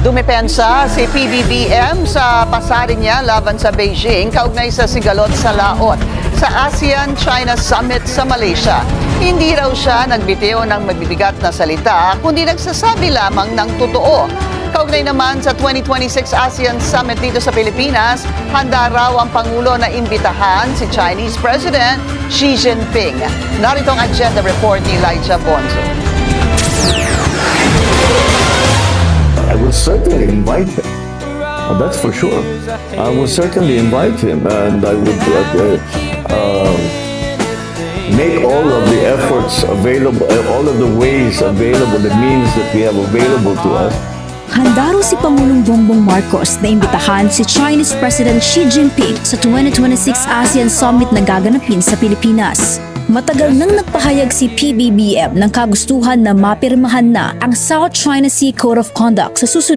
Dumepensa si PBBM sa pasarin niya laban sa Beijing kaugnay sa sigalot sa laot sa ASEAN-China Summit sa Malaysia. Hindi raw siya nagbitiw ng mabibigat na salita, kundi nagsasabi lamang ng totoo. Kaugnay naman sa 2026 ASEAN Summit dito sa Pilipinas, handa raw ang Pangulo na imbitahan si Chinese President Xi Jinping. Narito ang agenda report ni Elijah Bonzo. Certainly invite him. Uh, that's for sure. I will certainly invite him, and I would uh, uh, make all of the efforts available, uh, all of the ways available, the means that we have available to us. Handa raw si Pangulong Bongbong Marcos na imbitahan si Chinese President Xi Jinping sa 2026 ASEAN Summit na gaganapin sa Pilipinas. Matagal nang nagpahayag si PBBM ng kagustuhan na mapirmahan na ang South China Sea Code of Conduct sa susunod